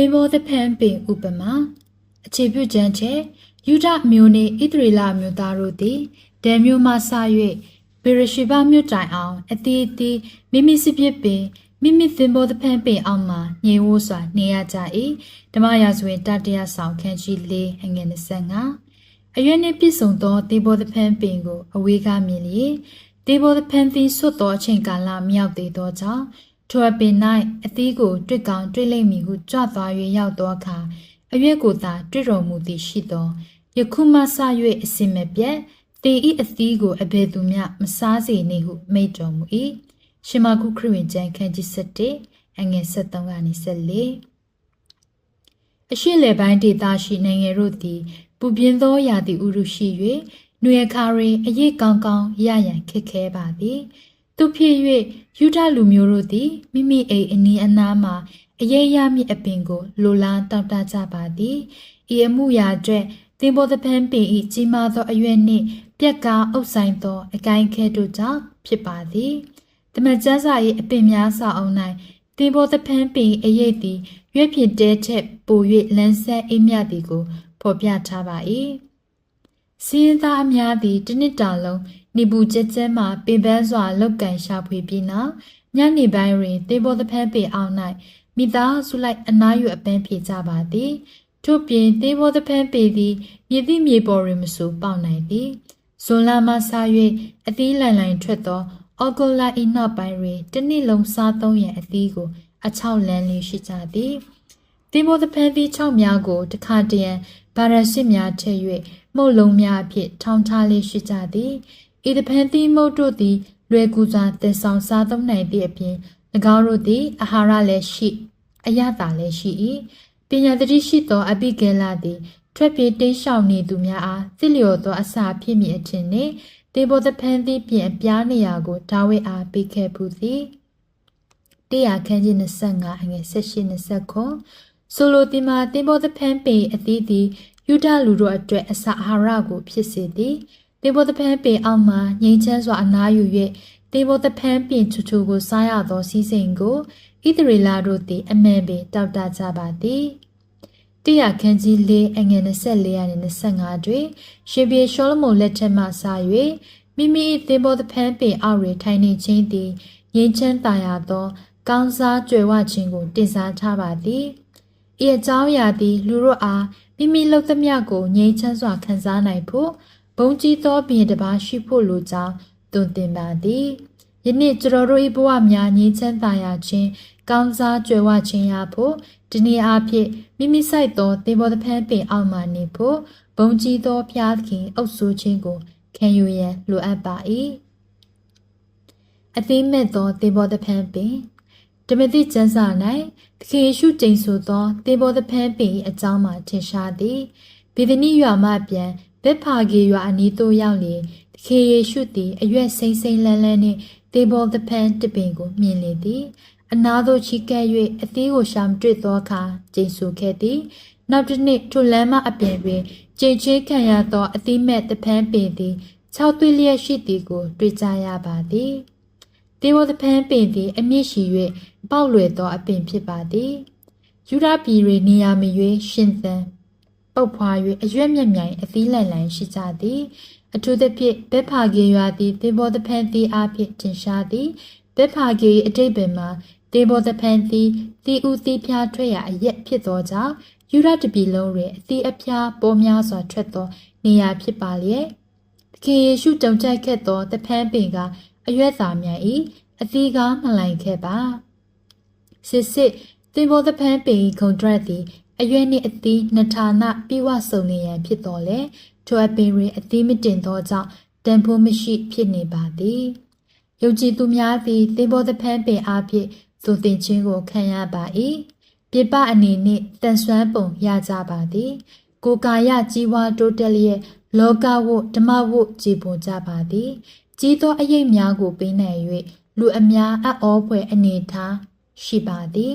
သင်္ဘောသဖန်ပင်ဥပမာအခြေပြုကျမ်းချက်ယူဒမျိုးနှင့်ဣသရေလမျိုးသားတို့သည်ဒဲမျိုးမှစ၍ဘေရရှိဘမြို့တိုင်အောင်အသီးအသီးမိမိစစ်ပစ်ပင်မိမိသင်္ဘောသဖန်ပင်အောင်မှညင်ဝိုးစွာနေရကြ၏ဓမ္မရာဇဝင်တတိယဆောင်ခန်းကြီး၄အငယ်25အရွယ်နှင့်ပြည့်စုံသောသင်္ဘောသဖန်ပင်ကိုအဝေးကမြင်လျင်သင်္ဘောသဖန်သည်ဆွတ်သောအချိန်ကာလမြောက်သေးသောကြောင့် ထိုအပင်၌အသီးကိုတွေ့ကောင်းတွေ့လိမ့်မည်ဟုကြွသွား၍ရောက်သောအခါအရွက်ကိုသာတွေ့တော်မူသည်ရှိသောယခုမှစ၍အစင်မပြတ်တေဤအသီးကိုအဘယ်သူမျှမစားစေနှင့်ဟုမိန့်တော်မူ၏ရှမကုခရစ်ဝင်ကျမ်းခန်းကြီး7အငယ်73ကနေ74အရှိလေပိုင်းဒေသရှိနိုင်ငံတို့သည်ပူပြင်းသောရာသီဥတုရှိ၍နှွေအခါတွင်အရေးကောင်းကောင်းရရန်ခက်ခဲပါသည် သူဖြစ်၍ယူဒလူမျိုးတို့သည်မိမိအိမ်အနီးအနားမှာအရေးရမည့်အပင်ကိုလိုလားတောက်တကြပါသည်ဤအမှုရာအတွက်သင်္ဘောသပန်းပင်ဤကြီးမားသောအရွယ်နှင့်ပြက်ကားအုပ်ဆိုင်သောအကိုင်းခဲတို့ကြောင့်ဖြစ်ပါသည်တမန်ကျမ်းစာ၏အပင်များစာအုပ်၌သင်္ဘောသပန်းပင်အရေးသည်ရွက်ဖြစ်တဲချက်ပို၍လန်းဆန်းအိမ်မြသည်ကိုဖော်ပြထားပါ၏ စင်းသားအများသည်တစ်နှစ်တာလုံးနေပူကျကျဲမှပင်ပန်းစွာလောက်ကန်ရှာဖွေပြီးနောက်ညနေပိုင်းတွင်သင်္ဘောသပန်းပင်အောင်၌မိသားစုလိုက်အနားယူအပန်းဖြေကြပါသည်ထို့ပြင်သေဘောသဖန်းပေသည်မြေသည့်မြေပေါ်တွင်မဆိုပေါက်နိုင်သည်ဇွန်လမှဆာ၍အသီးလိုင်လိုင်ထွက်သောအော်ဂိုလာ၏နောက်ပိုင်းတွင်တစ်နှစ်လုံးစားသုံးရန်အသီးကိုအချောက်လန်းလေးရှိကြသည် သေဘောသဖန်းသီး၆များကိုတခါတရံဗာရရှိများထည့်၍မှုတ်လုံးများအဖြစ်ထောင်းထားလေးရှိကြသည်ဤတဖန်းသီးမုတ်တို့သည်လွယ်ကူစွာတည်ဆောင်စားသုံးနိုင်သည့်အပြင်၎င်းတို့သည်အာဟာရလည်းရှိအရသာလည်းရှိ၏ပညာတတိရှိသောအပိကေလသည်ထွက်ပြေးတိတ်ရှောင်နေသူများအားသစ်လျော်သောအစာဖြစ်မည်အထင်နှင့်တေဘောသဖန်သည်ပြင်အပြားနေရာကိုဒါဝိဒ်အားပေးခဲ့ဘူးသည်တရားခန်းကြီး25အငယ်16 29 ဆိုလိုဒီမှာတေဘောသဖန်ပေအသီးသည်ယူဒလူတို့အတွက်အစာအာဟာရကိုဖြစ်စေသည်တေဘောသဖန်ပေအောက်မှငြိမ်းချမ်းစွာအနားယူ၍တေဘောသဖန်ပြင်ချူချူကိုစားရသောစီးစိမ်ကိုဣသရေလတို့သည်အမှန်ပင်တောက်တကြပါသည်တိယခန်းကြီး၄အငယ်24ရာနဲ့25တွင်ရှင်ပြေရှောလမုန်လက်ထက်မှစ၍မိမိ၏သင်္ဘောသဖန်းပင်အောက်တွင်ထိုင်နေခြင်းသည်ငြိမ်းချမ်းသာရသော ကောင်းစားကြွယ်ဝခြင်းကိုတင်စားထားပါသည် ဤအကြောင်းအရာသည်လူတို့အားမိမိလုပ်သမျှကိုငြိမ်းချမ်းစွာခံစားနိုင်ဖို့ဘုံကြီးသောဘီတပါရှိဖို့လိုကြောင်းတွင်တင်ပါသည်ယနေ့ကျွန်တော်တို့၏ဘဝများငြိမ်းချမ်းသာရခြင်းကောင်းစားကြွယ်ဝခြင်းရဖို့ဒီနေ့အဖြစ်မိမိဆိုင်သောသင်္ဘောသဖန်းပင်အောက်မှနေဖို့ဘုံကြီးသောဖျားခင်အုပ်ဆိုးခြင်းကိုခံယူရန်လိုအပ်ပါ၏အသိမဲ့သောသင်္ဘောသဖန်းပင် ဓမ္မတိကျမ်းစာ၌သခင်ယေရှုကျိန်ဆိုသောသင်္ဘောသဖန်းပင်၏အကြောင်းမှာထင်ရှားသည်ဗေဒနိရွာမှပြန်ဘက်ဖာဂေရွာအနီးသို့ရောက်လျင်သခင်ယေရှုသည်အရွက်စိမ့်စိမ့်လန်းလန်းနှင့်သေဘောသဖန်းတပင်ကိုမြင်လေသည်အနာသို့ချီကဲ့၍အသီးကိုရှာမတွေ့သောအခါကျိန်ဆူခဲ့သည်နောက်တစ်နှစ်ထိုလမ်းမအပြင်တွင်ကျိန်ချေးခံရသောအသီးမဲ့တဖန်းပင်သည်၆သွေးလျက်ရှိသည်ကိုတွေ့ကြရပါသည် တေဝသဖန်းပင်သည် အမြင့်ရှိ၍ပေါက်လွယ်သောအပင်ဖြစ်ပါသည်ယူဒပြည်တွင်နေရာမရွေးရှင်သန်ပုတ်ဖွာ၍အရွက်မြက်မြိုင်အသီးလန်လန်ရှိကြသည်အထူးသဖြင့်ဘက်ဖာကေရွာသည်သေဘောသဖန်သည်အဖြစ်ထင်ရှားသည်ဘက်ဖာကေ၏အတိတ်ပင်မှာသေဘောသဖန်သည်တီဦးတီဖျားထွက်ရာအရက်ဖြစ်သောကြောင့်ယူရတပြီလုံးတွင်အသီးအဖျားပေါ်များစွာထွက်သောနေရာဖြစ်ပါလျက်သခင်ယေရှုတုံကြိုက်ခဲ့သောသဖန်ပင်က အရွက်သာမြန်၏အသီးကားမလိုက်ခဲ့ပါစစ်စစ်သေဘောသဖန်ပင်ခုံဒရက်သည်အရွက်နှင့်အသီးနှစ်ဌာနပြေဝဆုံနေရန်ဖြစ်တော်လေထိုအပင်တွင်အသီးမတင်သောကြောင့်တန်ဖိုးမရှိဖြစ်နေပါသည်ယုံကြည်သူများသည်သေဘောသဖန်းပင်အားဖြင့်သို့တင်ခြင်းကိုခံရပါ၏ပြပအနေနှင့်တန်ဆွမ်းပုံရကြပါသည် ကိုယ်ကာယကြီးဝါတိုးတက်လျက်လောကဝတ်ဓမ္မဝတ်ကြည်ပွန်ကြပါသည် ကြီးသောအရေးများကိုပေးနိုင်၍လူအများအံ့ဩဖွယ်အနေထားရှိပါသည်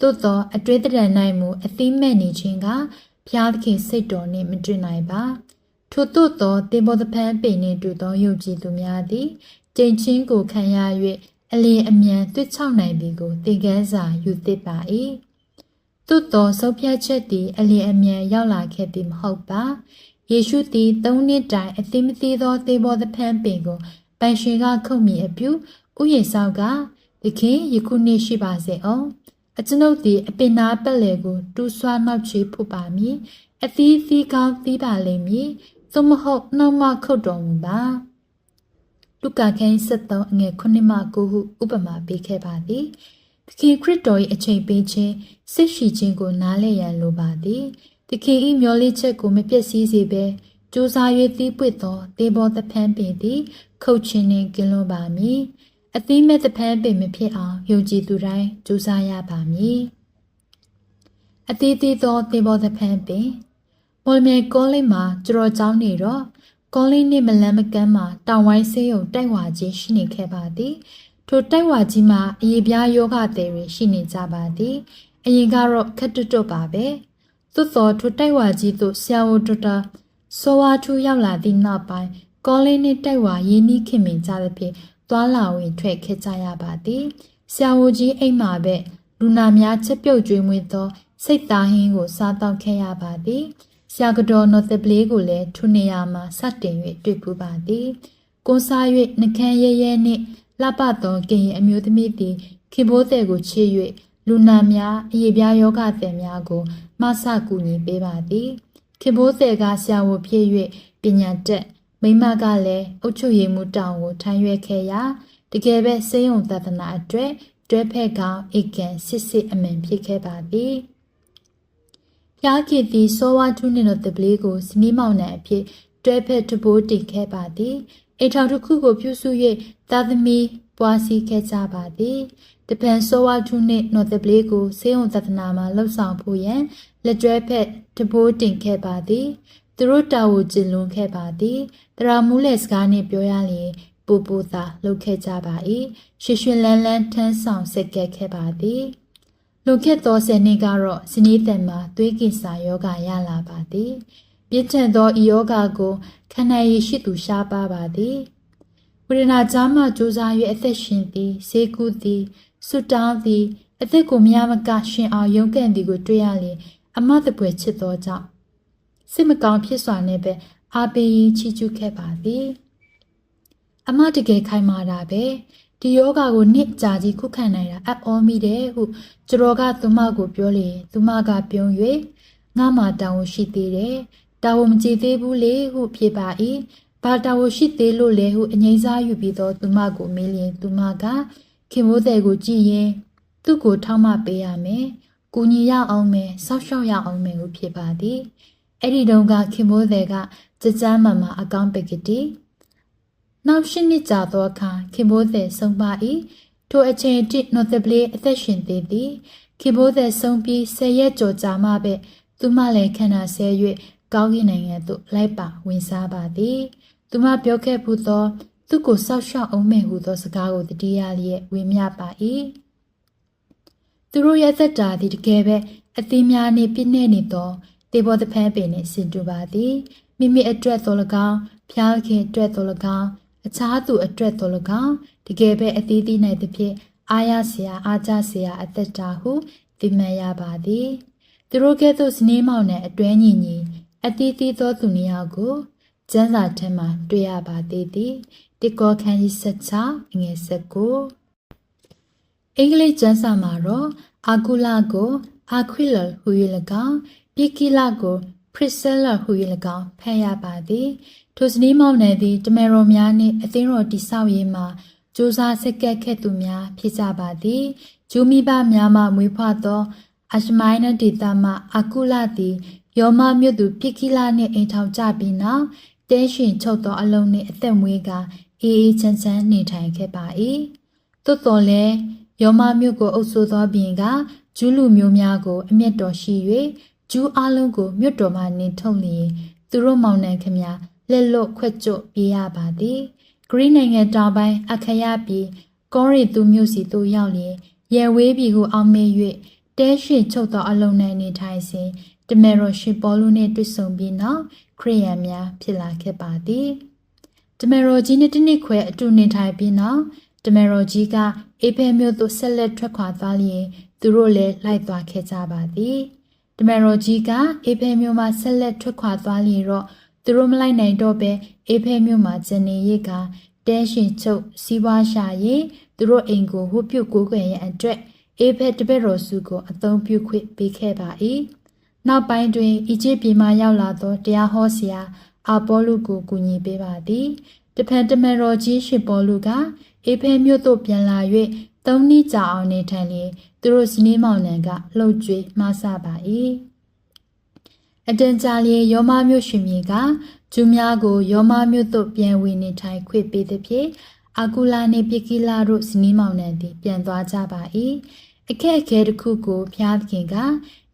သို့သောအတွေ့အကြုံနိုင်မှုအသိမဲ့နေခြင်းကဖျားသခင်စိတ်တော်နှင့်မတွေ့နိုင်ပါထို့သို့သောတင်ဘောသဖန်းပင်နှင့်တူသောယုံကြည်သူများသည်ကျင့်ချင်းကိုခံရ၍အလင်းအမြန်သွေ့ချောက်နိုင်သည်ကိုသင်ခန်းစာယူသစ်ပါ၏သို့သို့သောဆုံးဖြတ်ချက်သည်အလျင်အမြန်ရောက်လာခဲ့သည်မဟုတ်ပါယေရှုသည်သုံးနှစ်တိုင်အသိမသိသောသေဘောသဖန်းပင်ကို ပိုင်ရှင်ကခုတ်မိအပြုဥယျာဉ်ဆောင်ကသခင်ယခုနေ့ရှိပါစေအောင်အကျွန်ုပ်သည်အပင်နာပက်လေကို တူးဆွားနောက်ချေဖို့ပါမည်အသီးသီးကောင်းသီးပါလိမ့်မည်သို့မဟုတ်နှောက်မခုတ်တော်မူပါလူကာခန်း73အငယ်9မှ9ဟုဥပမာပေးခဲ့ပါသည်သခင်ခရစ်တော်၏အချိန်ပေးခြင်းစိတ်ရှိခြင်းကိုနားလည်ရန်လိုပါသည်သခင်၏မျောလေးချက်ကိုမပြည့်စည်စေဘဲကြိုးစား၍တီးပွေသောတေဘောသဖန်းပင်သည် ခုတ်ခြင်းနှင့်ကင်းလွန်ပါမည်အသီးမဲ့သဖန်းပင်မဖြစ်အောင်ယုံကြည်သူတိုင်းကြိုးစားရပါမည်အသီးသီးသောတေဘောသဖန်းပင်မော်လမြိုင်ကောလိပ်မှာကျတော်ကျောင်းနေတော့ကောလိပ်နှင့်မလန်းမကန်းမှာတောင်ဝိုင်းဆေးရုံတိုက်ဝါကြီးရှိနေခဲ့ပါသည်ထိုတိုက်ဝါကြီးမှာအရေးပြားယောဂသည်တွေရှိနေကြပါသည်အရင်ကတော့ခက်တွတ်တွတ်ပါပဲသို့သောထိုတိုက်ဝါကြီးသို့ဆရာဝန်ဒေါက်တာစောဝါထူးရောက်လာသည့်နောက်ပိုင်း ကောလိပ်နှင့်တိုက်ဝါရင်းနှီးခင်မင်ကြသဖြင့်သွာလာဝင်ထွက်ခဲ့ကြရပါသည်ဆရာဝန်ကြီးအိမ်မှာပဲလူနာများချက်ပြုတ်ကျွေးမွေးသော စိတ်သားဟင်းကိုစားတော့ခဲ့ရပါသည်ဆရာကတော်နော်တပလေးကိုလည်းထိုနေရာမှာစတင်၍တွေ့ပူပါသည်ကိုးစား၍နှကန်းရဲရဲနှင့်လှပသောကင်ရင်အမျိုးသမီးသည်ခင်ဘိုးတဲ့ကိုချေ၍လူနာများအရေးပြားယောဂသည်များကိုမဆကူညီပေးပါသည်ခင်ဘိုးတဲ့ကဆရာဝန်ဖြစ်၍ပညာတက် မိမကလည်းအုတ်ချုပ်ရည်မှုတောင်ကိုထမ်းရွက်ခဲ့ရာတကယ်ပဲစေယုံသဒ္ဒနာအတွက်တွဲဖက်ကောင်ဧကန်စစ်စစ်အမှန်ဖြစ်ခဲ့ပါသည်ဖျားခင်သည်စောဝါထုနှင့်တော့တပလေးကိုစနီးမောင်နှံအဖြစ်တွဲဖက်တဘိုးတင်ခဲ့ပါသည်အိမ်ထောင်တစ်ခုကိုပြုစု၍သာသမီပွားစီခဲ့ကြပါသည်တပန်စောဝါထုနှင့်နော်တပလေးကိုစေယုံသဒ္ဒနာမှာလှုပ်ဆောင်ဖို့ရန်လက်တွဲဖက်တဘိုးတင်ခဲ့ပါသည် သူတို့တာဝန်ကျင်လွန်ခဲ့ပါသည်တရာမူးလက်စကားနှင့်ပြောရလျင်ပူပူသာလှုပ်ခဲ့ကြပါ၏ရွှေရွှင်လန်းလန်းထမ်းဆောင်ဆက်ကက်ခဲ့ပါသည်လွန်ခဲ့သောဆယ်နှစ်ကတော့ဇနီးတန်မှာသွေးကင်ဆာယောဂရလာပါသည်ပြည့်ထန်သောဤယောဂကိုခန္ဓာရည်ရှိသူရှားပါပါသည်ဝိရဏကြားမှကြိုးစား၍အသက်ရှင်သည်ဈေကုသည်ဆွတောင်းသည်အသက်ကိုမရမကရှင်အောင်ရုန်းကန်သည်ကိုတွေ့ရလျင်အမတ်တပွဲချစ်သောကြောင့် စိတ်မကောင်းဖြစ်စွာနဲ့ပဲအာပေရင်ချီကျူးခဲ့ပါသည်အမတကယ်ခိုင်မာတာပဲဒီယောဂကိုနှစ်ကြာကြီးခုခံနိုင်တာအအောမိတယ်ဟုကျတော်ကသူမကိုပြောလေသူမကပြုံး၍ငါမှတောင်းဝရှိသေးတယ်တာဝန်မကြည့်သေးဘူးလေဟုဖြေပါ၏ဘာတာဝန်ရှိသေးလို့လဲဟုအငိမ့်စားယူပြီးတော့သူမကိုမေးလျင်သူမကခင်မိုးတဲ့ကိုကြည့်ရင်သူ့ကိုထောက်မပေးရမယ်။ကူညီရအောင်မယ်၊ဆောက်ရှောက်ရအောင်မယ်ဟုဖြစ်ပါသည်။ အဲ့ဒီတုန်းကခင်မိုးတဲ့ကကြကြမ်းမှန်မှအကောင်းပကတိ။နောက်ရှစ်နှစ်ကြာသောအခါခင်မိုးတဲ့ဆုံးပါ၏။ထိုအချိန်တိနော်တပလေးအသက်ရှင်သေးသည်။ခင်မိုးတဲ့ဆုံးပြီးဆယ်ရက်ကြော်ကြာမှပဲသူမလည်းခန္ဓာဆဲ၍ကောင်းကင်နိုင်ငံသို့လိုက်ပါဝင်စားပါသည်။သူမပြောခဲ့ဘူးသောသူကိုဆောက်ရှောက်အောင်မဲ့ဟုသောစကားကိုတတိယလျက်ဝေမျှပါ၏သူတို့ရဲ့သက်တာသည်တကယ်ပဲအသီးများနှင့်ပြည့်နေနေသော တေဘောတဖန်းပင်နှင့်ဆင်တူပါသည်မိမိအတွက်သော၎င်းဖျားခင်အတွက်သော၎င်းအခြားသူအတွက်သော၎င်းတကယ်ပဲအသီးသီး၌တဖြင့်အားရစရာအားကြစရာအသက်တာဟုသိမှတ်ရပါသည်သူတို့ကဲ့သို့စနေမောင်နှင့်အတွဲညီညီအသီးသီးသောသူနှစ်ယောက်ကိုကျမ်းစာထဲမှာတွေ့ရပါသေးသည်တိကောခန်းကြီး16ငွေ19အင်္ဂလိပ်ကျမ်းစာမှာတော့အာကူလာကိုအာခွီလဟူ၍၎င်း ပိကိလာကိုပရစ်ဆဲလာဟူ၍၎င်းဖတ်ရပါသည်ထိုစနီးမောင်နယ်သည်တမန်တော်များနှင့်အသင်းတော်တိဆောက်ရေးမှာစူးစမ်းဆက်ကက်ခဲ့သူများဖြစ်ကြပါသည်ဂျူမိဘများမှမွေးဖွားသောအရှမိုင်းနဒေတာမှအာကူလာသည်ယောမမြို့သူပိကိလာနှင့်အိမ်ထောင်ကြပြီးနောက်တဲရှင်ချုပ်သောအလုံးနှင့်အသက်မွေးကအေးအေးချမ်းချမ်းနေထိုင်ခဲ့ပါ၏သို့တော်လည်းယောမမြို့ကိုအုပ်ဆိုးသောပြင်ကဂျူးလူမျိုးများကိုအမျက်တော်ရှိ၍ ဂျူးအလုံးကိုမြို့တော်မှနှင်ထုတ်လျင်သူတို့မောင်နှံခမလက်လွတ်ခွက်ကျွတ်ပြေးရပါသည်ဂရိနိုင်ငံတောင်ပိုင်းအခရပြည်ကောရီသူမြို့စီသို့ရောက်လျင်ရဲဝေးပြည်ကိုအောင်မေ၍တဲရှင်ချုပ်သောအလုံးနဲ့နေထိုင်စဉ်တမေရောရှင်ပေါလုနှင့်တွေ့ဆုံပြီးနောက်ခရိယန်များဖြစ်လာခဲ့ပါသည်တမေရောကြီးနဲ့တနစ်ခွဲအတူနေထိုင်ပြီးနောက်တမန်တော်ကြီးကအေဖဲမြို့သို့ဆက်လက်ထွက်ခွာသွားလျင်သူတို့လည်းလိုက်သွားခဲ့ကြပါသည် တမန်တော်ကြီးကအေဖဲမြို့မှဆက်လက်ထွက်ခွာသွားလျင်တော့သူတို့မလိုက်နိုင်တော့ပဲအေဖဲမြို့မှာကျန်နေရိတ်ကတဲရှင်ချုပ်စီးပွားရှာရင်သူတို့အိမ်ကိုဝတ်ပြုတ်ကိုးကွယ်ရန်အတွက်အေဖဲတပည့်တော်စုကိုအသုံးပြုခွင့်ပေးခဲ့ပါ၏နောက်ပိုင်းတွင်အီဂျစ်ပြည်မှရောက်လာသောတရားဟောဆရာအာပေါလုကိုကူညီပေးပါသည်တဖန်တမန်တော်ကြီးရှင်ပေါလုကအေဖဲမြို့သို့ပြန်လာ၍သုံးနှစ်ကြာအောင်နေထိုင်လျင် သူတို့ဇနီးမောင်နှံကလှုပ်ကြွေးမှားဆပါ၏အတန်ကြာလျင်ယောမမြို့ရှင်မြေကဂျူးများကိုယောမမြို့သို့ပြန်ဝင်နေထိုင်ခွင့်ပေးသည်ဖြင့်အာကူလာနှင့်ပိကိလာတို့ဇနီးမောင်နှံသည်ပြန်သွားကြပါ၏အခက်အခဲတစ်ခုကိုဖျားသခင်က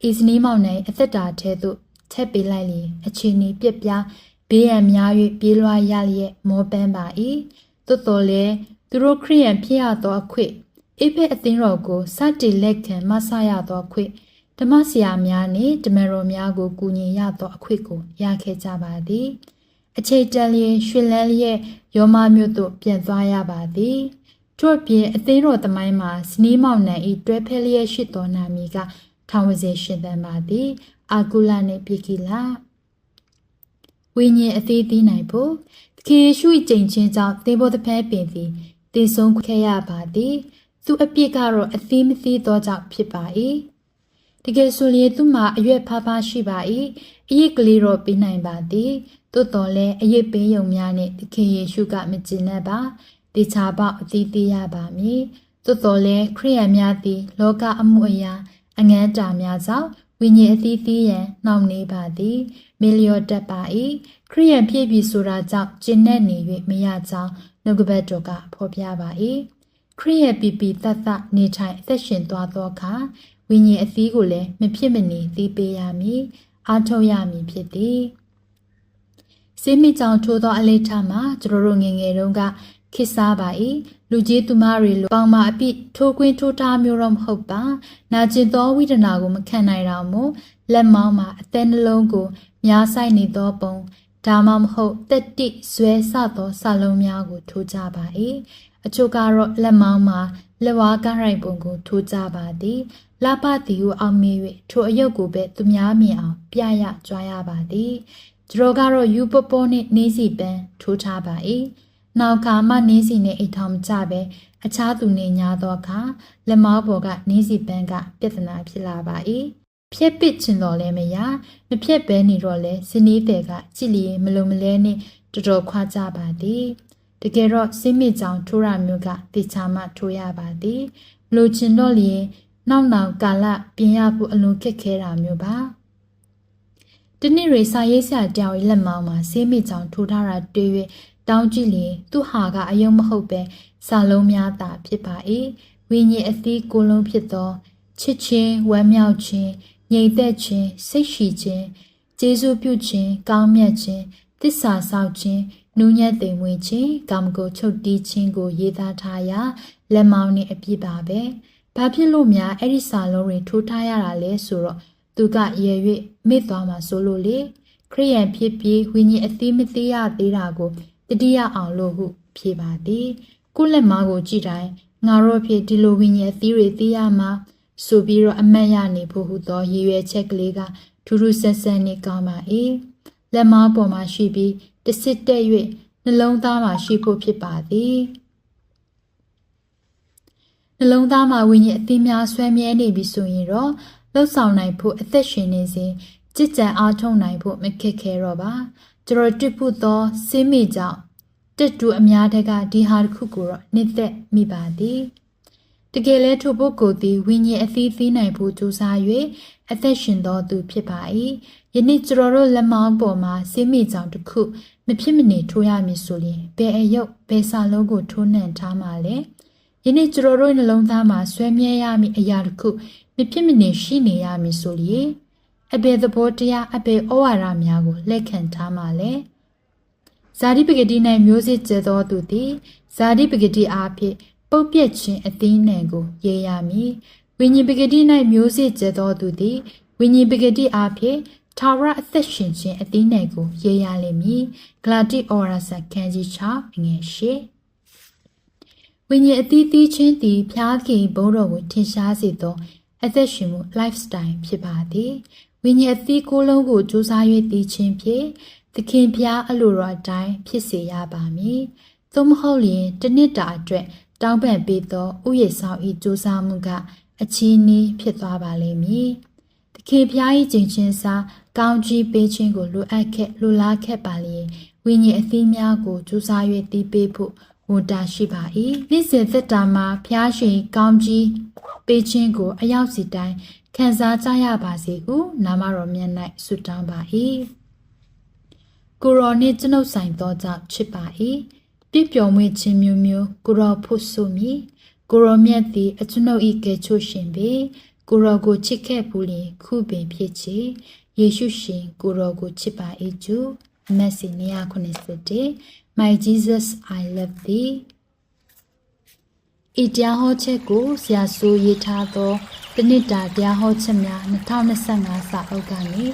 ဤဇနီးမောင်နှံအသက်တာထဲသို့ထည့်ပေးလိုက်လျင်အချိန်ဤပြက်ပြားဘေးရန်များ၍ပြေးလွှားရလျက်မောပန်းပါ၏သို့တော်လည်းသူတို့ခရိယန်ဖြစ်ရသောအခွင့် အိဖက်အသင်းတော်ကိုစတင်လက်ခံမဆရသောအခွင့်ဓမ္မဆရာများနှင့်ဓမ္မတော်များကိုကူညီရသောအခွင့်ကိုရခဲ့ကြပါသည် အချိန်တန်လျင်ရွှေလန်းလျက်ယောမမြို့သို့ပြန်သွားရပါသည်ထို့ပြင်အသင်းတော်တမိုင်းမှာဇနီးမောင်နှံဤတွဲဖက်လျက်ရှိသောနာမည်ကထောင်ဝစေရှင်သန်ပါသည်အာကုလနှင့်ပိကိလာဝိညာဉ်အသေးသေးနိုင်ဖို့သခင်ယေရှု၏ကြိမ်ချင်းကြောင့်သင်္ဘောတစ်ဖက်ပင်သည်တည်ဆုံးခဲ့ရပါသည် သူအပြစ်ကတော့အသေးမသေးသောကြောင့်ဖြစ်ပါ၏တကယ်ဆိုရင်သူမှာအရွက်ဖားဖားရှိပါ၏အရေးကလေးတော့ပြီးနိုင်ပါသည်သို့တော်လည်းအရေးပေးယုံများနဲ့သခင်ယေရှုကမကျင်နဲ့ပါတေချာပေါအသေးသေးရပါမည်သို့တော်လည်းခရိယန်များသည် လောကအမှုအရာအငန်းတာများကြောင့်ဝိညာဉ်အသီးသီးရန်နှောင့်နှေးပါသည်မီလျော့တက်ပါ၏ခရိယန်ဖြစ်ပြီးဆိုတာကြောင့်ကျင့်နဲ့နေ၍မရကြောင်းနှုတ်ကပတ်တော်ကဖော်ပြပါ၏ ခရိယန်ပီပီတတ်တနေထိုင်အသက်ရှင်သွားသောအခါဝိညာဉ်အသီးကိုလည်းမဖြစ်မနေသိပေးရမည်အားထုတ်ရမည်ဖြစ်သည်စေမိကြောင့်ထိုးသောအလေးထားမှာကျွန်တော်တို့ငငယ်တုန်းကခေစားပါ၏လူကြီးသူမတွေလိုပေါင်မာအပိထိုးကွင်းထိုးထားမျိုးတော့မဟုတ်ပါနာကျင်သောဝိဒနာကိုမခံနိုင်တော့မို့လက်မောင်းမှာအသက်နှလုံးကိုများဆိုင်နေသောပုံ ဒါမှမဟုတ်တက်တိဇွဲဆသောဆလုံးများကိုထိုးကြပါ၏အချို့ကတော့လက်မောင်းမှာလက်ဝါးကားရိုက်ပုံကိုထိုးကြပါသည်လပတီကိုအောင်မေ၍ထိုအယုတ်ကိုပဲသူများမြင်အောင်ပြရကြွားရပါသည်ကျတော်ကတော့ယူပပေါ်နှင့်နေစီပန်းထိုးထားပါ၏နောက်ခါမှနေစီနဲ့အိတ်ထောင်ကြပဲအခြားသူနေညာသောအခါလက်မောင်းပေါ်ကနေစီပန်းကပြဿနာဖြစ်လာပါ၏ ဖြက်ပစ်ချင်တော်လဲမရမဖြက်ပဲနေတော့လဲစနီးတဲ့ကကြည်လျမလုံမလဲနဲ့တော်တော်ခွာကြပါသည်တကယ်တော့စိမိကြောင်ထိုးရမျိုးကတေချာမှထိုးရပါသည်မလို့ချင်တော့လျင်နောက်နောက်ကာလပြင်ရဖို့အလွန်ခက်ခဲတာမျိုးပါတနေ့ရေစာရေးဆရာတောင်ရဲ့လက်မောင်းမှာဆေးမိကြောင်ထိုးထားတာတွေ့၍တောင်းကြည့်လျင်သူဟာကအယုံမဟုတ်ပဲစာလုံးများသာဖြစ်ပါ၏ဝိညာဉ်အသီးကိုလုံးဖြစ်သောချစ်ချင်းဝမ်းမြောက်ခြင်း ငြိမ်သက်ခြင်းစိတ်ရှိခြင်းကျေးဇူးပြုခြင်းကောင်းမြတ်ခြင်းသစ္စာဆောက်ခြင်းနူးညံ့သိမ်မွေ့ခြင်းကာမဂုဏ်ချုပ်တီးခြင်းကိုရေးသားထားရာလက်မောင်းနှင့်အပြည့်ပါပဲဘာဖြစ်လို့များအဲ့ဒီစာလုံးတွေထိုးထားရတာလဲဆိုတော့သူကရည်၍မေ့သွားမှာဆိုလို့လေခရိယန်ဖြစ်ပြီးဝိညာဉ်အသီးမသေးရသေးတာကိုတတိယအောင်လို့ဟုဖြေပါသည်ကုလက်မားကိုကြည့်တိုင်းငါတို့ဖြစ်ဒီလိုဝိညာဉ်အသီးတွေသိရမှာ ဆိုပြီးတော့အမတ်ရနေဖို့ဟုသောရည်ရွယ်ချက်ကလေးကထူးထူးဆန်းဆန်းနေကောင်းပါ၏လက်မောင်းပေါ်မှာရှိပြီးတစစ်တက်၍နှလုံးသားမှာရှိဖို့ဖြစ်ပါသည်နှလုံးသားမှာဝိညာဉ်အသီးများဆွဲမြဲနေပြီဆိုရင်တော့လှုပ်ဆောင်နိုင်ဖို့အသက်ရှင်နေစဉ်ကြည်ကြံအားထုတ်နိုင်ဖို့မခက်ခဲတော့ပါကျွန်တော်တစ်ဖို့သောစိမိကြောင့်တက်တူအများတက်ကဒီဟာတစ်ခုကိုတော့နှစ်သက်မိပါသည် တကယ်လဲထိုပုဂ္ဂိုလ်သည်ဝိညာဉ်အသီးသီးနိုင်ဖို့ကြိုးစား၍အသက်ရှင်တော်သူဖြစ်ပါ၏ယနေ့ကျွန်တော်တို့လက်မောင်းပေါ်မှာစိမိကြောင့်တစ်ခုမဖြစ်မနေထိုးရမည်ဆိုရင်ဘယ်အယုတ်ဘယ်စာလုံးကိုထိုးနှံထားမှာလဲယနေ့ကျွန်တော်တို့နှလုံးသားမှာဆွဲမြဲရမည်အရာတစ်ခုမဖြစ်မနေရှိနေရမည်ဆိုလျင်အဘယ်သဘောတရားအဘယ်ဩဝါဒများကိုလက်ခံထားမှာလဲဇာတိပဂတိ၌မျိုးစစ်ကျသောသူသည်ဇာတိပဂတိအားဖြင့် ပုတ်ပြက်ခြင်းအသင်းနှံကိုရေးရမည်ဝိညာဉ်ပဂတိ၌မျိုးစစ်ကျသောသူသည်ဝိညာဉ်ပဂတိအားဖြင့်ထာဝရအသက်ရှင်ခြင်းအသင်းနယ်ကိုရေးရလိမ့်မည်ဂလာတိဩရာဇခန်းကြီး6ငွေ၈ဝိညာဉ်အသီးသီးချင်းသည်ဖျားခင်ဘုန်းတော်ကိုထင်ရှားစေသော အသက်ရှင်မှု lifestyle ဖြစ်ပါသည်ဝိညာဉ်အသီးကိုယ်လုံးကိုစူးစမ်း၍တည်ခြင်းဖြင့်သခင်ဖျားအလိုတော်အတိုင်းဖြစ်စေရပါမည်သို့မဟုတ်လျှင်တစ်နှစ်တာအတွက် တောင်းပန်ပေးသောဥယျာဉ်ဆောင်ဤစူးစမ်းမှုကအချီးနှီးဖြစ်သွားပါလိမ့်မည်သခင်ဖျား၏ကျင့်ချင်းစာကောင်းကြီးပေးခြင်းကိုလိုအပ်ခဲ့လိုလားခဲ့ပါလျင်ဝိညာဉ်အသီးများကိုစူးစမ်း၍တည်ပေးဖို့ဝန်တာရှိပါ၏နေ့စဉ်သက်တာမှာဖျားရှင်ကောင်းကြီးပေးခြင်းကို အရောက်စီတိုင်းခံစားကြရပါစေဟုနာမတော်မြတ်၌ဆုတောင်းပါ၏ကိုရောနှင့်ကျွန်ုပ်ဆိုင်သောကြောင့်ချစ်ပါ၏ ပြည့်ပျော်မွေ့ခြင်းမျိုးမျိုးကိုရောဖို့ဆိုမည်ကိုရောမြတ်သည်အကျွန်ုပ်၏ကယ်ချို့ရှင်ပေကိုရောကိုချစ်ခဲ့ဘူးလျင်ခုပင်ဖြစ်ချေယေရှုရှင်ကိုရောကိုချစ်ပါ၏ကျူမက်ဆီ991 My Jesus I love thee ဤတရားဟောချက်ကိုဆရာဆိုရေးထားသောတနစ်တာတရားဟောချက်များ2025စာအုပ်ကနေ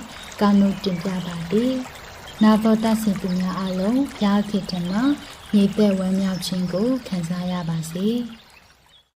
ကောင်းလို့တင်ပြပါသည်။နာတော်တဆင်သူများအားလုံးဘုရားခေတ္တမှာ ညီသက်ဝမ်းမြောက်ခြင်းကိုခံစားရပါစေ။